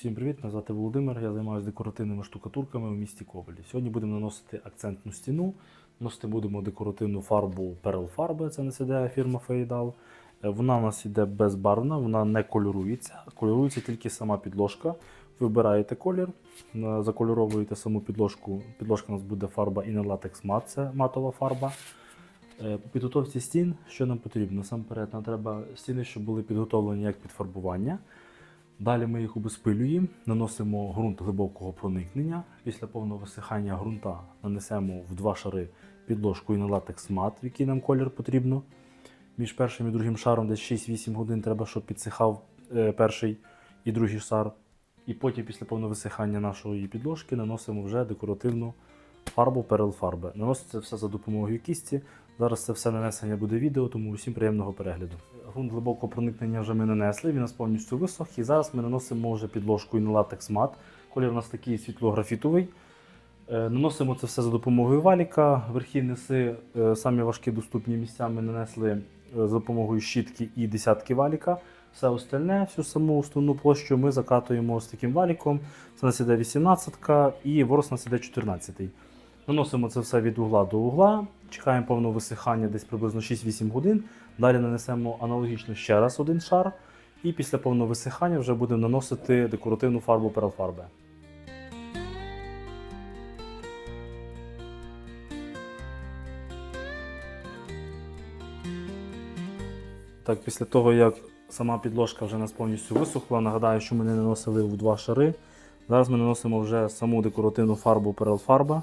Всім привіт! Мене звати Володимир. Я займаюся декоративними штукатурками у місті Ковелі. Сьогодні будемо наносити акцентну стіну. Носити будемо декоративну фарбу Pearl Farbe, це не сідає фірма Фейдал. Вона у нас іде безбарвна, вона не кольорується. Кольорується тільки сама підложка. Вибираєте колір, е, закольоровуєте саму підложку. Підложка у нас буде фарба Inner Latex Matte, це матова фарба. Е, По підготовці стін, що нам потрібно? Насамперед, нам треба стіни, щоб були підготовлені як під фарбування. Далі ми їх обезпилюємо, наносимо ґрунт глибокого проникнення. Після повного висихання ґрунта нанесемо в два шари підложку і на латекс мат, в який нам колір потрібно. Між першим і другим шаром десь 6-8 годин треба, щоб підсихав е, перший і другий шар. І потім, після повного висихання нашої підложки, наносимо вже декоративну фарбу Pearl Farbe. Наноситься все за допомогою кісті. Зараз це все нанесення буде відео, тому усім приємного перегляду. Ґрунт глибокого проникнення вже ми нанесли, він у нас повністю висох. І зараз ми наносимо вже підложку і на латекс мат. Колір у нас такий світло-графітовий. Е, Наносимо це все за допомогою валіка. Верхі ниси, е, самі важкі доступні місця ми нанесли е, за допомогою щітки і десятки валіка. Все остальне, всю саму основну площу ми закатуємо з таким валіком. Це нас іде 18-ка і ворос нас іде 14. й Наносимо це все від угла до угла, чекаємо повного висихання десь приблизно 6-8 годин. Далі нанесемо аналогічно ще раз один шар. І після повного висихання вже будемо наносити декоративну фарбу Pearl Так, після того, як сама підложка вже нас повністю висохла, нагадаю, що ми не наносили в два шари. Зараз ми наносимо вже саму декоративну фарбу Farbe.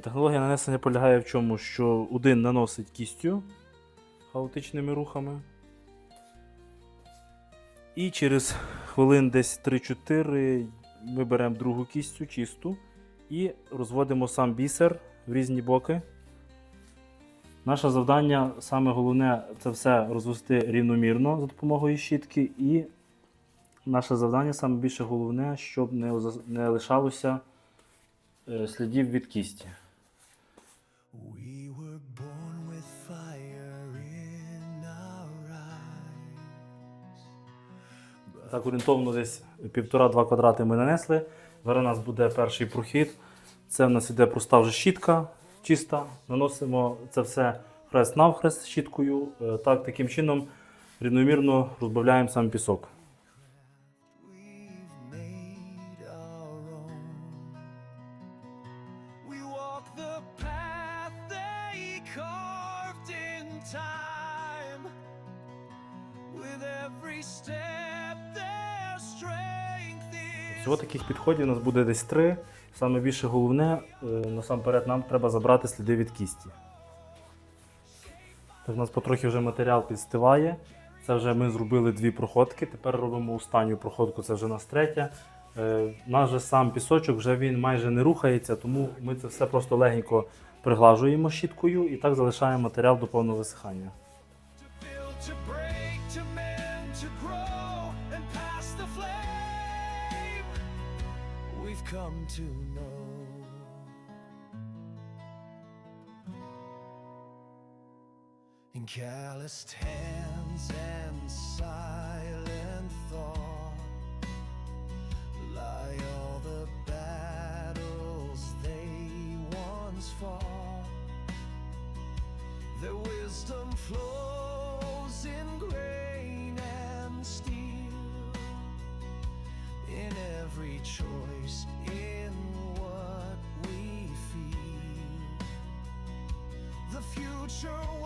Технологія нанесення полягає в чому, що один наносить кістю хаотичними рухами. І через хвилин десь 3-4 ми беремо другу кістю чисту і розводимо сам бісер в різні боки. Наше завдання, саме головне, це все розвести рівномірно за допомогою щітки. І наше завдання, саме більше головне, щоб не, не лишалося е, слідів від кісті. Так, орієнтовно десь півтора-два квадрати ми нанесли. Зараз нас буде перший прохід. Це в нас іде проста вже щітка чиста. Наносимо це все хрест навхрест щіткою. Е, Так, таким чином рівномірно розбавляємо сам пісок. We've made Всього таких підходів у нас буде десь три. Саме більше головне, е, насамперед, нам треба забрати сліди від кісті. У нас потрохи вже матеріал підстиває. Це вже ми зробили дві проходки. Тепер робимо останню проходку, це вже нас третя. Е, наш же сам пісочок вже він майже не рухається, тому ми це все просто легенько приглажуємо щіткою і так залишаємо матеріал до повного висихання. To break, to mend, to grow, and pass the flame. We've come to know. In calloused hands and silent thought lie all the battles they once fought. Their wisdom flows in grain and steel, show.